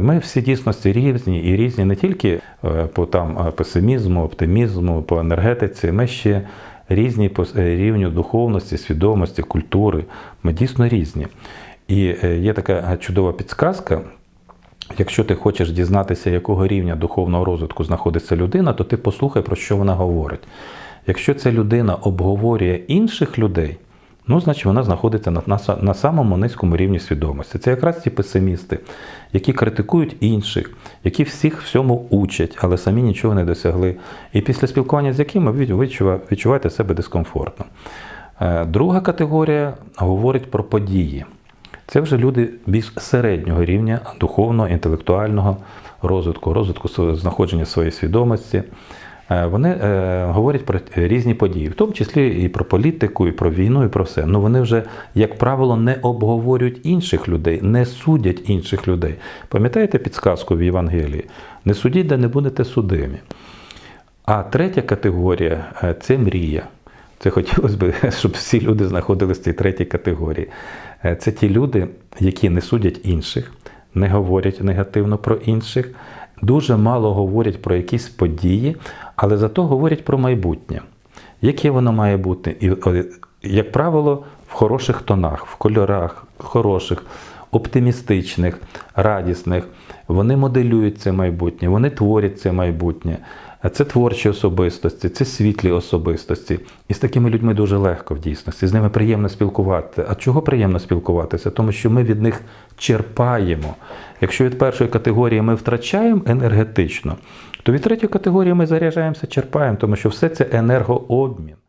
Ми всі дійсності різні і різні не тільки е, по там е, песимізму, оптимізму, по енергетиці. Ми ще різні по е, рівню духовності, свідомості, культури. Ми дійсно різні. І є така чудова підсказка. Якщо ти хочеш дізнатися, якого рівня духовного розвитку знаходиться людина, то ти послухай, про що вона говорить. Якщо ця людина обговорює інших людей, ну, значить вона знаходиться на, на, на самому низькому рівні свідомості. Це якраз ті песимісти, які критикують інших, які всіх всьому учать, але самі нічого не досягли. І після спілкування з якими ви відчува- відчуваєте себе дискомфортно. Е, Друга категорія говорить про події. Це вже люди більш середнього рівня духовного, інтелектуального розвитку, розвитку знаходження своєї свідомості. Е, Вони е, говорять про різні події, в тому числі і про політику, і про війну, і про все. Ну вони вже, як правило, не обговорюють інших людей, не судять інших людей. Пам'ятаєте підсказку в Євангелії? Не судіть, де не будете судимі. А третя категорія е, це мрія. Це хотілося б, щоб всі люди знаходилися в цій третій категорії. Це ті люди, які не судять інших, не говорять негативно про інших, дуже мало говорять про якісь події, але зато говорять про майбутнє. Яке воно має бути? І, як правило, в хороших тонах, в кольорах, хороших, оптимістичних, радісних. Вони моделюють це майбутнє, вони творять це майбутнє. Це творчі особистості, це світлі особистості. І з такими людьми дуже легко в дійсності. З ними приємно спілкуватися. А чого приємно спілкуватися? Тому що ми від них черпаємо. Якщо від першої категорії ми втрачаємо енергетично, то від третьої категорії ми заряджаємося, черпаємо, тому що все це енергообмін.